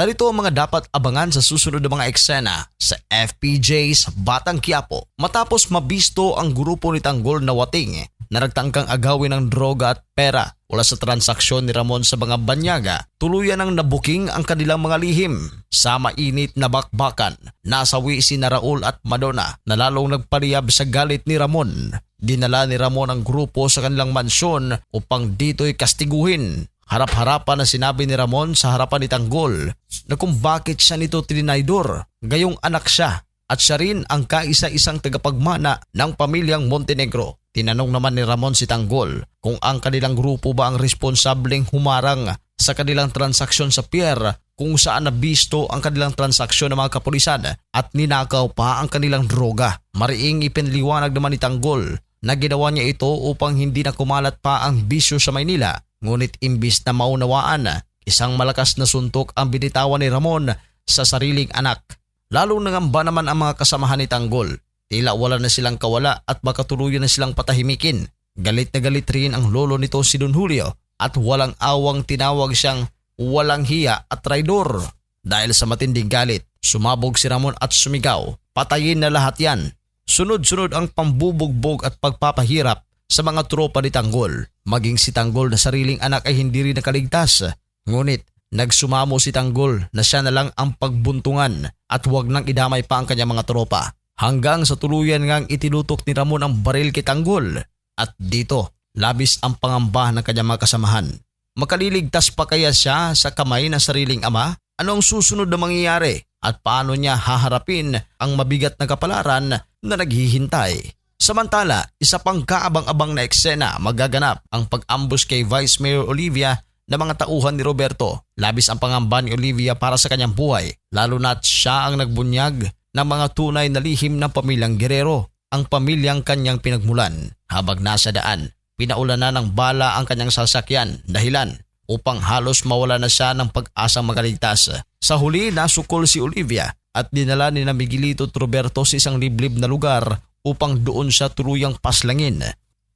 Narito ang mga dapat abangan sa susunod na mga eksena sa FPJ's Batang Quiapo matapos mabisto ang grupo ni Tanggol na wating na nagtangkang agawin ng droga at pera wala sa transaksyon ni Ramon sa mga banyaga, tuluyan ang nabuking ang kanilang mga lihim. Sa mainit na bakbakan, nasawi si na Raul at Madonna na lalong nagpariyab sa galit ni Ramon. Dinala ni Ramon ang grupo sa kanilang mansyon upang dito'y kastiguhin. Harap-harapan na sinabi ni Ramon sa harapan ni Tanggol na kung bakit siya nito trinaydor, gayong anak siya at siya rin ang kaisa-isang tagapagmana ng pamilyang Montenegro. Tinanong naman ni Ramon si Tanggol kung ang kanilang grupo ba ang responsableng humarang sa kanilang transaksyon sa pier kung saan nabisto ang kanilang transaksyon ng mga kapulisan at ninakaw pa ang kanilang droga. Mariing ipinliwanag naman ni Tanggol na ginawa niya ito upang hindi na kumalat pa ang bisyo sa Maynila. Ngunit imbis na maunawaan, isang malakas na suntok ang binitawan ni Ramon sa sariling anak. Lalong nangamba naman ang mga kasamahan ni Tanggol Tila wala na silang kawala at baka tuluyan na silang patahimikin. Galit na galit rin ang lolo nito si Don Julio at walang awang tinawag siyang walang hiya at traidor. Dahil sa matinding galit, sumabog si Ramon at sumigaw. Patayin na lahat yan. Sunod-sunod ang pambubugbog at pagpapahirap sa mga tropa ni Tanggol. Maging si Tanggol na sariling anak ay hindi rin nakaligtas. Ngunit nagsumamo si Tanggol na siya na lang ang pagbuntungan at huwag nang idamay pa ang kanyang mga tropa hanggang sa tuluyan ngang itinutok ni Ramon ang baril kay Tanggol at dito labis ang pangamba ng kanyang mga kasamahan. Makaliligtas pa kaya siya sa kamay ng sariling ama? Ano ang susunod na mangyayari at paano niya haharapin ang mabigat na kapalaran na naghihintay? Samantala, isa pang kaabang-abang na eksena magaganap ang pag-ambush kay Vice Mayor Olivia na mga tauhan ni Roberto. Labis ang pangamba ni Olivia para sa kanyang buhay, lalo na't siya ang nagbunyag ng mga tunay na lihim ng pamilyang Guerrero, ang pamilyang kanyang pinagmulan. Habang nasa daan, pinaulan na ng bala ang kanyang sasakyan dahilan upang halos mawala na siya ng pag-asang magaligtas. Sa huli, nasukol si Olivia at dinala ni na at Roberto sa isang liblib na lugar upang doon siya tuluyang paslangin.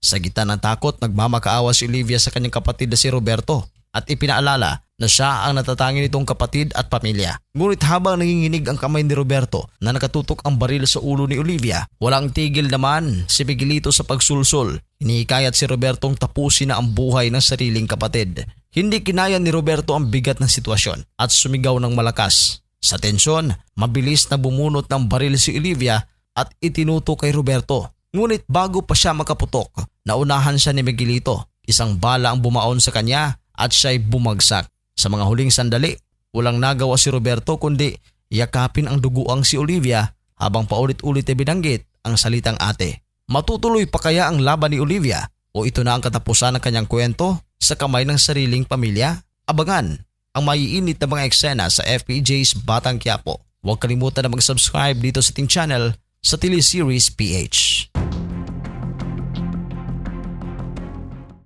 Sa gitna ng takot, nagmamakaawa si Olivia sa kanyang kapatid na si Roberto at ipinaalala na siya ang natatangi nitong kapatid at pamilya. Ngunit habang nanginginig ang kamay ni Roberto na nakatutok ang baril sa ulo ni Olivia, walang tigil naman si Miguelito sa pagsulsol. Hinihikayat si Robertong tapusin na ang buhay ng sariling kapatid. Hindi kinaya ni Roberto ang bigat ng sitwasyon at sumigaw ng malakas. Sa tensyon, mabilis na bumunot ng baril si Olivia at itinuto kay Roberto. Ngunit bago pa siya makaputok, naunahan siya ni Miguelito. Isang bala ang bumaon sa kanya at siya'y bumagsak. Sa mga huling sandali, walang nagawa si Roberto kundi yakapin ang duguang si Olivia habang paulit-ulit ay binanggit ang salitang ate. Matutuloy pa kaya ang laban ni Olivia o ito na ang katapusan ng kanyang kwento sa kamay ng sariling pamilya? Abangan ang maiinit na mga eksena sa FPJ's Batang Quiapo. Huwag kalimutan na mag-subscribe dito sa ating channel sa Teleseries PH.